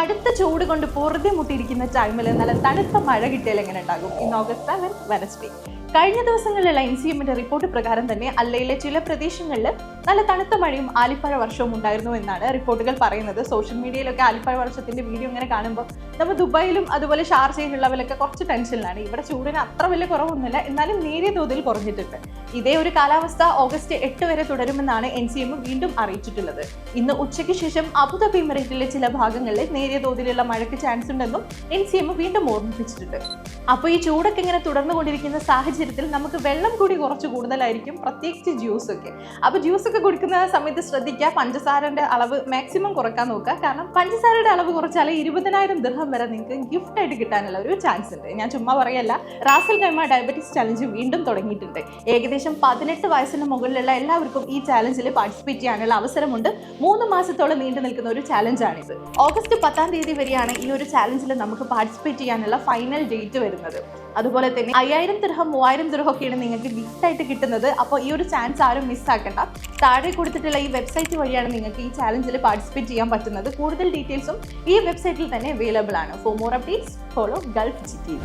കടുത്ത ചൂട് കൊണ്ട് പൊറുതി മുട്ടിയിരിക്കുന്ന ടൈമിൽ നല്ല തണുത്ത മഴ കിട്ടിയാൽ എങ്ങനെ ഉണ്ടാകും? ഇന്ന് ഓഗസ്റ്റ് സെവൻ വെനസ്ഡേ കഴിഞ്ഞ ദിവസങ്ങളിലുള്ള എൻ സി എമ്മിന്റെ റിപ്പോർട്ട് പ്രകാരം തന്നെ അല്ലയിലെ ചില പ്രദേശങ്ങളിൽ നല്ല തണുത്ത മഴയും ആലിപ്പഴ വർഷവും ഉണ്ടായിരുന്നു എന്നാണ് റിപ്പോർട്ടുകൾ പറയുന്നത്. സോഷ്യൽ മീഡിയയിലൊക്കെ ആലിപ്പഴ വർഷത്തിന്റെ വീഡിയോ ഇങ്ങനെ കാണുമ്പോൾ നമ്മൾ ദുബായിലും അതുപോലെ ഷാർജയിലുള്ളവരൊക്കെ കുറച്ച് ടെൻഷനിലാണ് ഇവിടെ ചൂടിന് അത്ര വലിയ കുറവൊന്നുമില്ല. എന്നാലും നേരിയ തോതിൽ കുറഞ്ഞിട്ടുണ്ട്. ഇതേ ഒരു കാലാവസ്ഥ ഓഗസ്റ്റ് എട്ട് വരെ തുടരുമെന്നാണ് എൻ സി എം വീണ്ടും അറിയിച്ചിട്ടുള്ളത്. ഇന്ന് ഉച്ചയ്ക്ക് ശേഷം അബുദാബി മെറിറ്റിലെ ചില ഭാഗങ്ങളിൽ നേരിയ തോതിലുള്ള മഴയ്ക്ക് ചാൻസ് ഉണ്ടെന്നും എൻ സി എം വീണ്ടും ഓർമ്മിപ്പിച്ചിട്ടുണ്ട്. അപ്പോൾ ഈ ചൂടൊക്കെ ഇങ്ങനെ തുടർന്നുകൊണ്ടിരിക്കുന്ന സാഹചര്യത്തിൽ നമുക്ക് വെള്ളം കൂടി കുറച്ച് കൂടുതലായിരിക്കും പ്രത്യേകിച്ച് ജ്യൂസ് ഒക്കെ. അപ്പോൾ ജ്യൂസ് ഒക്കെ കുടിക്കുന്ന സമയത്ത് ശ്രദ്ധിക്കുക പഞ്ചസാരന്റെ അളവ് മാക്സിമം കുറയ്ക്കാൻ നോക്കുക. കാരണം പഞ്ചസാരയുടെ അളവ് കുറച്ചാൽ ഇരുപതിനായിരം ദൃഹം വരെ നിങ്ങൾക്ക് ഗിഫ്റ്റ് ആയിട്ട് കിട്ടാനുള്ള ഒരു ചാൻസ് ഉണ്ട്. ഞാൻ ചുമ്മാ പറയല്ല റാസൽ ഗൈമ ഡയബറ്റീസ് ചലഞ്ച് വീണ്ടും തുടങ്ങിയിട്ടുണ്ട്. ഏകദേശം പതിനെട്ട് വയസ്സിന് മുകളിലുള്ള എല്ലാവർക്കും ഈ ചാലഞ്ചിൽ പാർട്ടിസിപ്പേറ്റ് ചെയ്യാനുള്ള അവസരമുണ്ട്. മൂന്ന് മാസത്തോളം നീണ്ടു നിൽക്കുന്ന ഒരു ചാലഞ്ചാണിത്. ഓഗസ്റ്റ് പത്താം തീയതി വരെയാണ് ഈ ഒരു ചാലഞ്ചിൽ നമുക്ക് പാർട്ടിസിപ്പേറ്റ് ചെയ്യാനുള്ള ഫൈനൽ ഡേറ്റ് വരുന്നത്. അതുപോലെ തന്നെ അയ്യായിരം ദൃഹം മൂവായിരം ദൃഹമൊക്കെയാണ് നിങ്ങൾക്ക് ഗിഫ്റ്റ് ആയിട്ട് കിട്ടുന്നത്. അപ്പോൾ ഈ ഒരു ചാൻസ് ആരും മിസ്സാക്കണ്ട താഴെ കൊടുത്തിട്ടുള്ള ഈ വെബ്സൈറ്റ് വഴിയാണ് നിങ്ങൾക്ക് ഈ ചാലഞ്ചിൽ പാർട്ടിസിപ്പേറ്റ് ചെയ്യാൻ പറ്റുന്നത്. കൂടുതൽ ഡീറ്റെയിൽസും ഈ വെബ്സൈറ്റിൽ തന്നെ അവൈലബിൾ ആണ്. For more updates follow Gulf ജിറ്റി